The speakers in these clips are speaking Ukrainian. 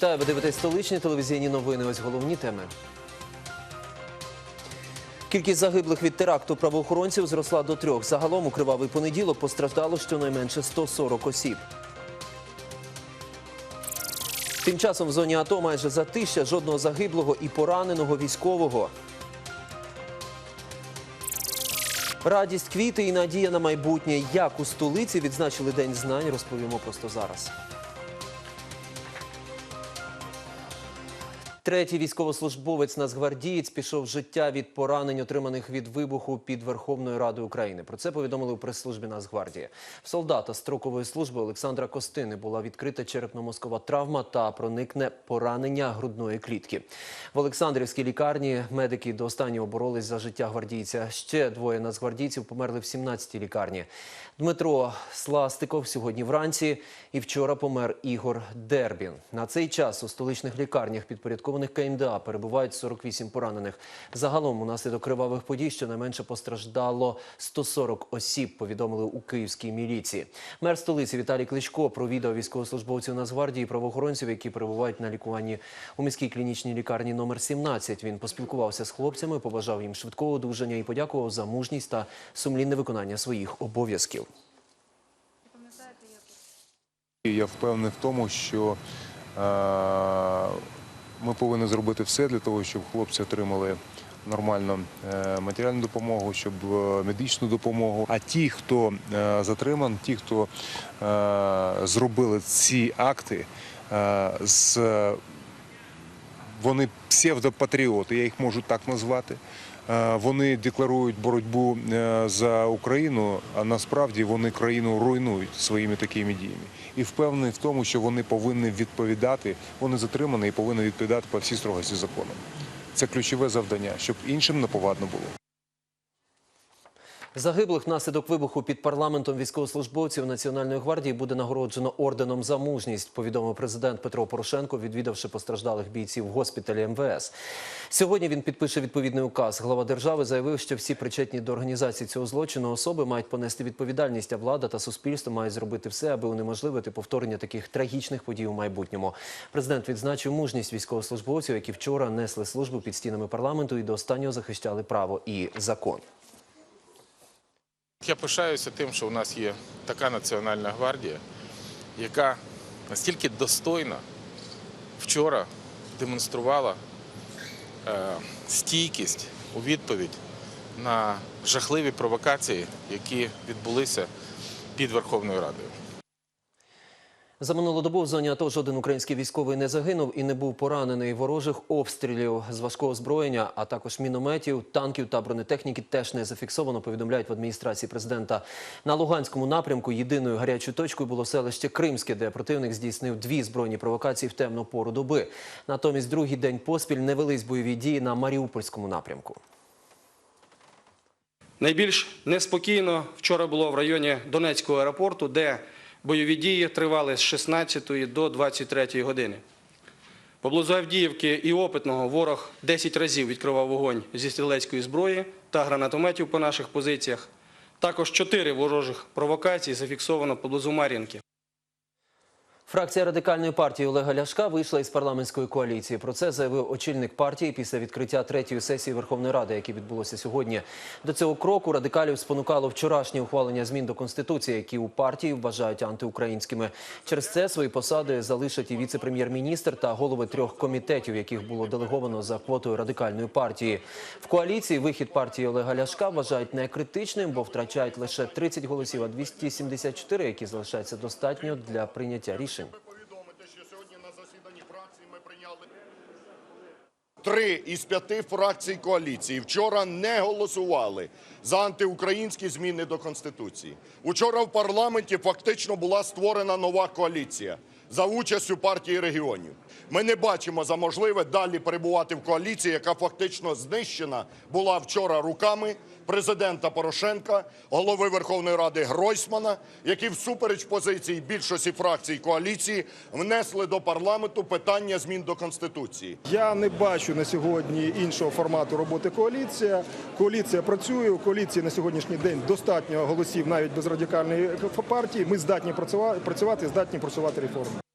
Вітаю, ви дивитесь столичні телевізійні новини. Ось головні теми. Кількість загиблих від теракту правоохоронців зросла до трьох. Загалом у кривавий понеділок постраждало щонайменше 140 осіб. Тим часом в зоні АТО майже затища жодного загиблого і пораненого військового. Радість, квіти і надія на майбутнє. Як у столиці відзначили День знань, розповімо просто зараз. Третій військовослужбовець Нацгвардієць пішов життя від поранень, отриманих від вибуху під Верховною Радою України. Про це повідомили у прес-службі Нацгвардії. В солдата строкової служби Олександра Костини була відкрита черепно-мозкова травма та проникне поранення грудної клітки. В Олександрівській лікарні медики до останнього боролись за життя гвардійця. Ще двоє нацгвардійців померли в 17-й лікарні. Дмитро Сластиков сьогодні вранці і вчора помер Ігор Дербін. На цей час у столичних лікарнях підпорядкованих КМДА перебувають 48 поранених. Загалом унаслідок кривавих подій щонайменше постраждало 140 осіб, повідомили у київській міліції. Мер столиці Віталій Кличко провідав військовослужбовців Нацгвардії і правоохоронців, які перебувають на лікуванні у міській клінічній лікарні номер 17. Він поспілкувався з хлопцями, побажав їм швидкого одужання і подякував за мужність та сумлінне виконання своїх обов'язків. Я впевнений в тому, що е, ми повинні зробити все для того, щоб хлопці отримали нормальну е, матеріальну допомогу, щоб е, медичну допомогу. А ті, хто е, затриман, ті, хто зробили ці акти, вони псевдопатріоти, я їх можу так назвати. Е, Вони декларують боротьбу е, за Україну, а насправді вони країну руйнують своїми такими діями. І впевнений в тому, що вони повинні відповідати, вони затримані і повинні відповідати по всій строгості закону. Це ключове завдання, щоб іншим неповадно було. Загиблих внаслідок вибуху під парламентом військовослужбовців Національної гвардії буде нагороджено орденом за мужність, повідомив президент Петро Порошенко, відвідавши постраждалих бійців в госпіталі МВС. Сьогодні він підпише відповідний указ. Глава держави заявив, що всі причетні до організації цього злочину особи мають понести відповідальність, а влада та суспільство мають зробити все, аби унеможливити повторення таких трагічних подій у майбутньому. Президент відзначив мужність військовослужбовців, які вчора несли службу під стінами парламенту і до останнього захищали право і закон. Я пишаюся тим, що у нас є така Національна гвардія, яка настільки достойно вчора демонструвала е, стійкість у відповідь на жахливі провокації, які відбулися під Верховною Радою. За минулу добу в зоні АТО жоден український військовий не загинув і не був поранений. Ворожих обстрілів з важкого озброєння, а також мінометів, танків та бронетехніки теж не зафіксовано. Повідомляють в адміністрації президента. На Луганському напрямку єдиною гарячою точкою було селище Кримське, де противник здійснив дві збройні провокації в темну пору доби. Натомість другий день поспіль не велись бойові дії на Маріупольському напрямку. Найбільш неспокійно вчора було в районі Донецького аеропорту, де бойові дії тривали з 16 до 23 години. Поблизу Авдіївки і Опитного ворог 10 разів відкривав вогонь зі стрілецької зброї та гранатометів по наших позиціях. Також 4 ворожих провокації зафіксовано поблизу Мар'їнки. Фракція радикальної партії Олега Ляшка вийшла із парламентської коаліції. Про це заявив очільник партії після відкриття третьої сесії Верховної Ради, яке відбулося сьогодні. До цього кроку радикалів спонукало вчорашнє ухвалення змін до конституції, які у партії вважають антиукраїнськими. Через це свої посади залишать і віце-прем'єр-міністр та голови трьох комітетів, яких було делеговано за квотою радикальної партії. В коаліції вихід партії Олега Ляшка вважають некритичним, бо втрачають лише 30 голосів, а 274, які залишаються достатньо для прийняття рішень. Повідомити, що сьогодні на засіданні фракції ми прийняли три із п'яти фракцій коаліції вчора не голосували за антиукраїнські зміни до конституції. Учора в парламенті фактично була створена нова коаліція за участю партії регіонів. Ми не бачимо за можливе далі перебувати в коаліції, яка фактично знищена була вчора руками президента Порошенка, голови Верховної Ради Гройсмана, які всупереч позиції більшості фракцій коаліції внесли до парламенту питання змін до конституції. Я не бачу на сьогодні іншого формату роботи коаліція. Коаліція працює. У коаліції на сьогоднішній день достатньо голосів навіть без радикальної партії. Ми здатні працювати, працювати здатні просувати реформи.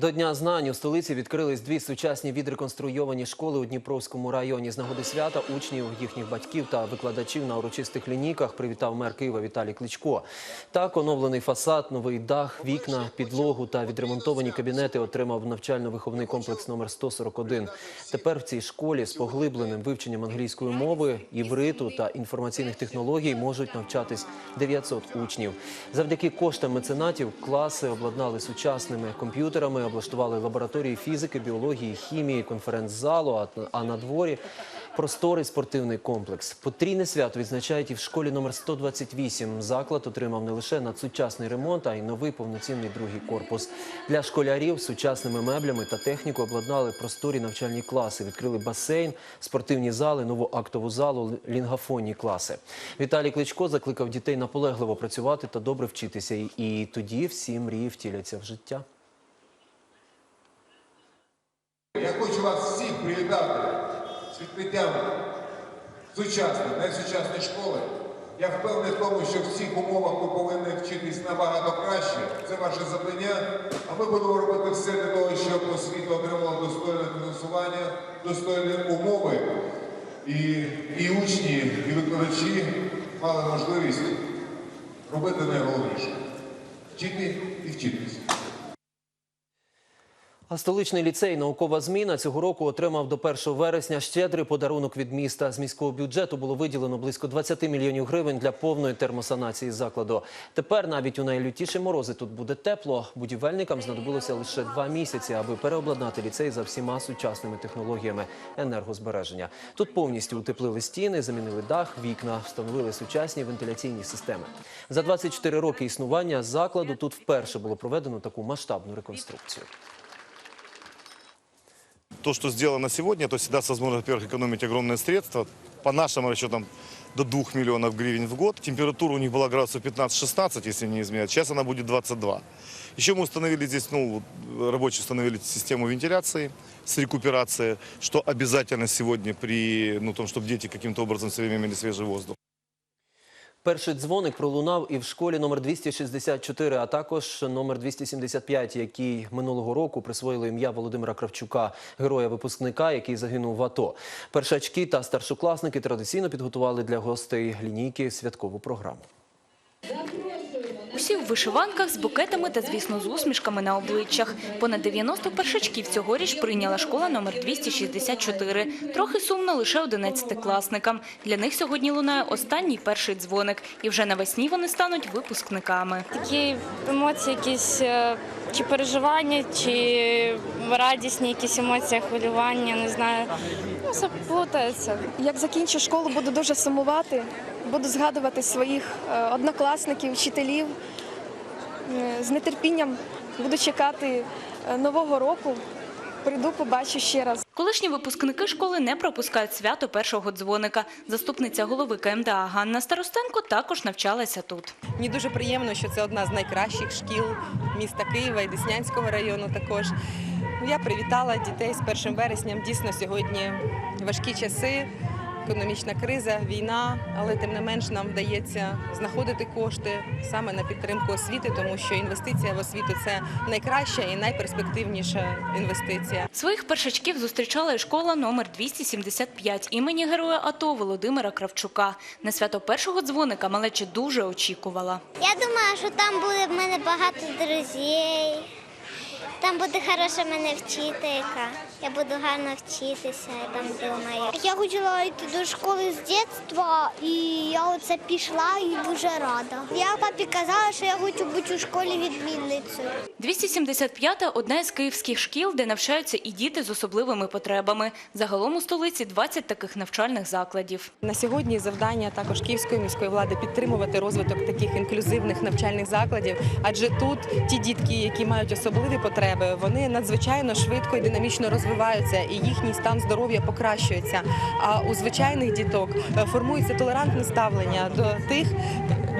До Дня знань у столиці відкрились дві сучасні відреконструйовані школи у Дніпровському районі. З нагоди свята учнів, їхніх батьків та викладачів на урочистих лінійках привітав мер Києва Віталій Кличко. Так, оновлений фасад, новий дах, вікна, підлогу та відремонтовані кабінети отримав навчально-виховний комплекс номер 141. Тепер в цій школі з поглибленим вивченням англійської мови, івриту та інформаційних технологій можуть навчатись 900 учнів. Завдяки коштам меценатів класи обладнали сучасними комп'ютерами, облаштували лабораторії фізики, біології, хімії, конференц-залу, а- на дворі просторий спортивний комплекс. Потрійне свято відзначають і в школі номер 128. Заклад отримав не лише надсучасний ремонт, а й новий повноцінний другий корпус. Для школярів сучасними меблями та технікою обладнали просторі навчальні класи, відкрили басейн, спортивні зали, нову актову залу, лінгафонні класи. Віталій Кличко закликав дітей наполегливо працювати та добре вчитися. І тоді всі мрії втіляться в життя. Я хочу вас привітати з відкриттям сучасної, найсучасної школи. Я впевнений в тому, що в цих умовах ви повинні вчитись набагато краще. Це ваше завдання. А ми будемо робити все для того, щоб освіта отримала достойне фінансування, достойні умови. І, і учні, і викладачі мали можливість робити найголовніше вчити і вчитись. А столичний ліцей наукова зміна цього року отримав до 1 вересня щедрий подарунок від міста. З міського бюджету було виділено близько 20 мільйонів гривень для повної термосанації закладу. Тепер навіть у найлютіші морози тут буде тепло. Будівельникам знадобилося лише два місяці, аби переобладнати ліцей за всіма сучасними технологіями енергозбереження. Тут повністю утеплили стіни, замінили дах, вікна, встановили сучасні вентиляційні системи. За 24 роки існування закладу тут вперше було проведено таку масштабну реконструкцію. То, что сделано сегодня, то всегда даст возможность, во-первых, экономить огромные средства. По нашим расчетам, до 2 миллионов гривен в год. Температура у них была градусов 15-16, если не изменять. Сейчас она будет 22. Еще мы установили здесь, ну, рабочие установили систему вентиляции с рекуперацией, что обязательно сегодня при, ну, том, чтобы дети каким-то образом все время имели свежий воздух. Перший дзвоник пролунав і в школі номер 264, а також номер 275, який минулого року присвоїли ім'я Володимира Кравчука, героя-випускника, який загинув в АТО. Першачки та старшокласники традиційно підготували для гостей лінійки святкову програму. Усі в вишиванках з букетами та, звісно, з усмішками на обличчях. Понад 90 першачків цьогоріч прийняла школа номер 264. Трохи сумно лише 11-класникам. Для них сьогодні лунає останній перший дзвоник. І вже навесні вони стануть випускниками. Такі емоції, якісь е, чи переживання, чи радісні якісь емоції, хвилювання, не знаю. Ну, все плутається. Як закінчу школу, буду дуже сумувати, буду згадувати своїх е, однокласників, вчителів. Е, З нетерпінням буду чекати е, нового року. Прийду, побачу ще раз. Колишні випускники школи не пропускають свято першого дзвоника. Заступниця голови КМДА Ганна Старостенко також навчалася тут. Мені дуже приємно, що це одна з найкращих шкіл міста Києва і Деснянського району також. Я привітала дітей з 1 вересням. Дійсно, сьогодні важкі часи, економічна криза, війна, але тим не менш нам вдається знаходити кошти саме на підтримку освіти, тому що інвестиція в освіту це найкраща і найперспективніша інвестиція. Своїх першачків зустрічала і школа номер 275 імені героя АТО Володимира Кравчука. На свято першого дзвоника малеча дуже очікувала. Я думаю, що там буде в мене багато друзів. Там буде хороша мене вчителька. Я буду гарно вчитися, я там думаю. Я хотіла йти до школи з дитинства, і я оце пішла і дуже рада. Я папі казала, що я хочу бути у школі відмінницею. 275-та – одна із київських шкіл, де навчаються і діти з особливими потребами. Загалом у столиці 20 таких навчальних закладів. На сьогодні завдання також київської міської влади підтримувати розвиток таких інклюзивних навчальних закладів, адже тут ті дітки, які мають особливі потреби, вони надзвичайно швидко і динамічно розвиваються, і їхній стан здоров'я покращується. А у звичайних діток е, формується толерантне ставлення до тих,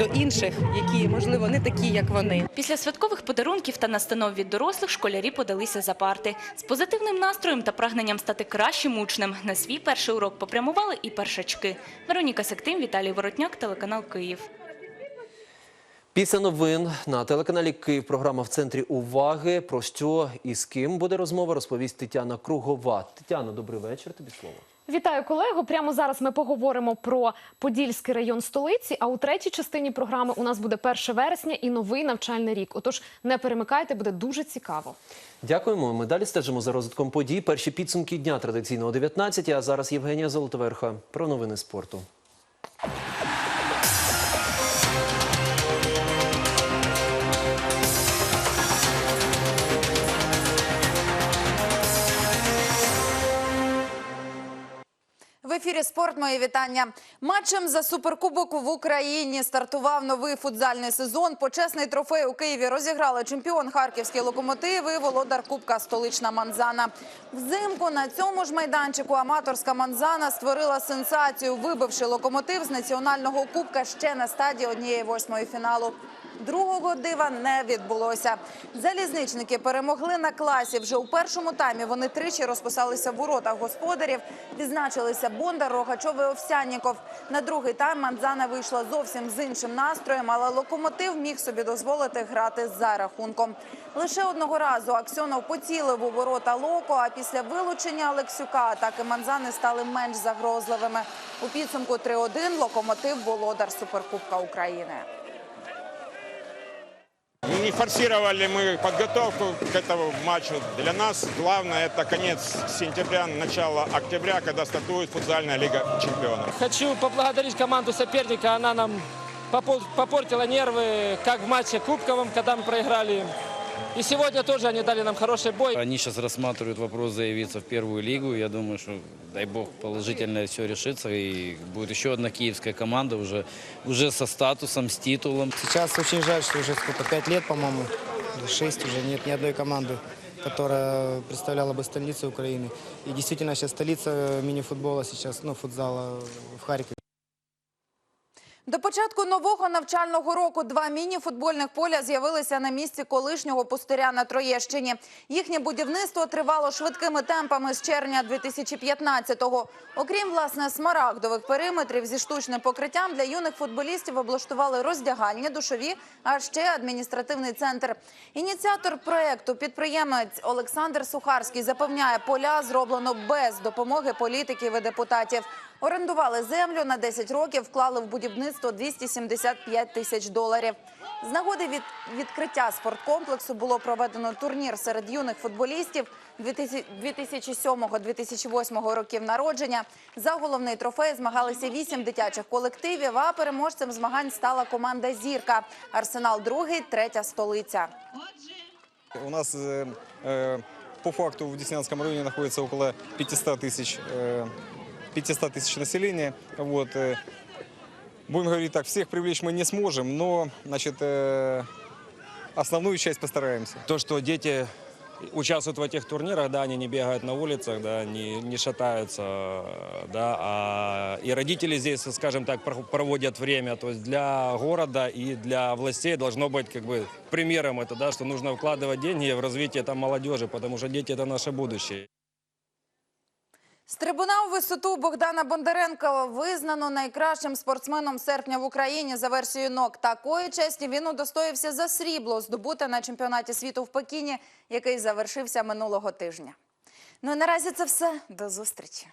до інших, які можливо не такі, як вони. Після святкових подарунків та настанов від дорослих школярі подалися за парти. З позитивним настроєм та прагненням стати кращим учнем на свій перший урок попрямували і першачки. Вероніка Сектим, Віталій Воротняк, телеканал Київ. Після новин на телеканалі Київ програма в центрі уваги. Про що і з ким буде розмова, розповість Тетяна Кругова. Тетяно, добрий вечір. Тобі слово. Вітаю колегу. Прямо зараз ми поговоримо про Подільський район столиці. А у третій частині програми у нас буде 1 вересня і новий навчальний рік. Отож, не перемикайте, буде дуже цікаво. Дякуємо. Ми далі стежимо за розвитком подій. Перші підсумки дня традиційно о 19 А зараз Євгенія Золотоверха про новини спорту. Ефірі спорт мої вітання. Матчем за суперкубок в Україні стартував новий футзальний сезон. Почесний трофей у Києві розіграли чемпіон харківський локомотив і володар Кубка столична Манзана. Взимку на цьому ж майданчику аматорська Манзана створила сенсацію, вибивши локомотив з національного кубка ще на стадії однієї восьмої фіналу. Другого дива не відбулося. Залізничники перемогли на класі. Вже у першому таймі вони тричі розписалися в воротах господарів. Відзначилися Бондар, Рогачов і Овсянніков. На другий тайм Манзана вийшла зовсім з іншим настроєм, але локомотив міг собі дозволити грати за рахунком. Лише одного разу Аксьонов поцілив у ворота Локо, а після вилучення Олексюка атаки Манзани стали менш загрозливими. У підсумку 3-1 локомотив володар Суперкубка України. Не форсировали мы подготовку к этому матчу. Для нас главное это конец сентября, начало октября, когда стартует футзальная лига чемпионов. Хочу поблагодарить команду соперника. Она нам попо- попортила нервы, как в матче Кубковом, когда мы проиграли. И сегодня тоже они дали нам хороший бой. Они сейчас рассматривают вопрос заявиться в первую лигу. Я думаю, что, дай бог, положительно все решится. И будет еще одна киевская команда уже, уже со статусом, с титулом. Сейчас очень жаль, что уже сколько, пять лет, по-моему, или шесть уже нет ни одной команды, которая представляла бы столицу Украины. И действительно сейчас столица мини-футбола сейчас, ну, футзала в Харькове. До початку нового навчального року два міні-футбольних поля з'явилися на місці колишнього пустиря на Троєщині. Їхнє будівництво тривало швидкими темпами з червня 2015-го. Окрім власне смарагдових периметрів зі штучним покриттям для юних футболістів облаштували роздягальні, душові, а ще адміністративний центр. Ініціатор проекту, підприємець Олександр Сухарський, запевняє, поля зроблено без допомоги політиків і депутатів. Орендували землю на 10 років, вклали в будівництво 275 тисяч доларів. З нагоди від відкриття спорткомплексу було проведено турнір серед юних футболістів 2007-2008 років народження. За головний трофей змагалися вісім дитячих колективів, а переможцем змагань стала команда «Зірка». Арсенал другий, третя столиця. У нас э, э, по факту в Деснянском районе находится около 500 тысяч, э, 500 тысяч населения. Вот, э, будем говорить так, всех привлечь мы не сможем, но значит, э, основную часть постараемся. То, что дети участвуют в этих турнирах, да, они не бегают на улицах, да, не, не шатаются, да, а и родители здесь, скажем так, про- проводят время. То есть для города и для властей должно быть как бы примером это, да, что нужно вкладывать деньги в развитие там молодежи, потому что дети это наше будущее. Стрибунав висоту Богдана Бондаренка визнано найкращим спортсменом серпня в Україні за версією НОК. Такої честі він удостоївся за срібло, здобуте на чемпіонаті світу в Пекіні, який завершився минулого тижня. Ну і наразі це все. До зустрічі.